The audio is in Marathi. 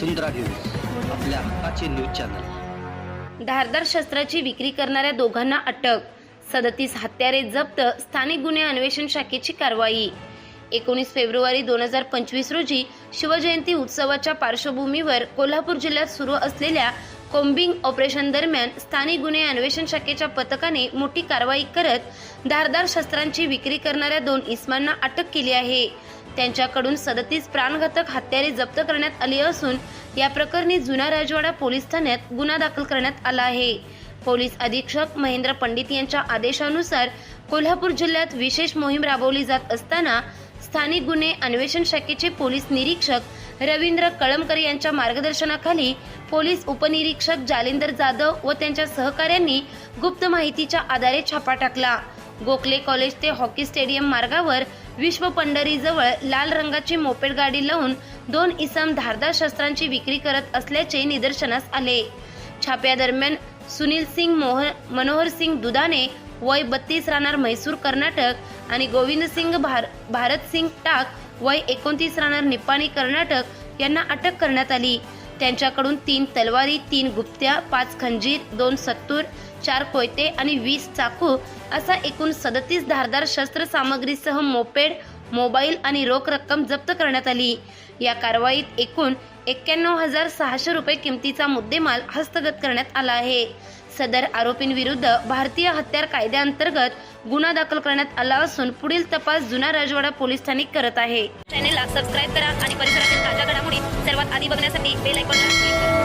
वसुंधरा न्यूज आपल्या हक्काचे न्यूज चॅनल. धारदार शस्त्राची विक्री करणाऱ्या दोघांना अटक. सदतीस हत्यारे जप्त स्थानिक गुन्हे अन्वेषण शाखेची कारवाई. एकोणीस फेब्रुवारी दोन हजार पंचवीस रोजी शिवजयंती उत्सवाच्या पार्श्वभूमीवर कोल्हापूर जिल्ह्यात सुरू असलेल्या कोम्बिंग ऑपरेशन दरम्यान स्थानिक गुन्हे अन्वेषण शाखेच्या पथकाने मोठी कारवाई करत धारदार शस्त्रांची विक्री करणाऱ्या दोन इस्मांना अटक केली आहे. त्यांच्याकडून सदतीस प्राणघातक हत्यारे जप्त करण्यात आली असून या प्रकरणी जुना राजवाडा पोलीस ठाण्यात गुन्हा दाखल करण्यात आला आहे. पोलीस अधीक्षक महेंद्र पंडित यांच्या आदेशानुसार कोल्हापूर जिल्ह्यात विशेष मोहीम राबवली जात असताना स्थानिक गुन्हे अन्वेषण शाखेचे पोलीस निरीक्षक रवींद्र कळमकर यांच्या मार्गदर्शनाखाली पोलीस उपनिरीक्षक जालिंदर जाधव व त्यांच्या सहकाऱ्यांनी गुप्त माहितीच्या आधारे छापा टाकला. गोखले कॉलेज ते हॉकी स्टेडियम मार्गावर विश्व पंढरीजवळ लाल रंगाची मोपेड गाडी लावून दोन इसम धारदार शस्त्रांची विक्री करत असल्याचे निदर्शनास आले. छाप्यादरम्यान सुनील सिंग मोहन मनोहर सिंग दुधाने वय बत्तीस राहणार म्हैसूर कर्नाटक आणि गोविंद सिंग भार भारत सिंग टाक वय एकोणतीस राहणार निपाणी कर्नाटक यांना अटक करण्यात आली. त्यांच्याकडून तीन तलवारी तीन गुप्त्या पाच खंजीर दोन सत्तूर चार कोयते आणि वीस चाकू असा एकूण सदतीस धारदार शस्त्र सामग्रीसह मोपेड मोबाईल आणि रोख रक्कम जप्त करण्यात आली. या कारवाईत एकूण एक्क्याण्णव हजार सहाशे रुपये किमतीचा मुद्देमाल हस्तगत करण्यात आला आहे. सदर आरोपींविरुद्ध भारतीय हत्यार कायद्याअंतर्गत गुन्हा दाखल करण्यात आला असून पुढील तपास जुना राजवाडा पोलीस ठाणे करत आहे. चॅनेलला सबस्क्राईब करा आणि परिसरातील आधी बघण्यासाठी बेल आयकॉनला क्लिक करा.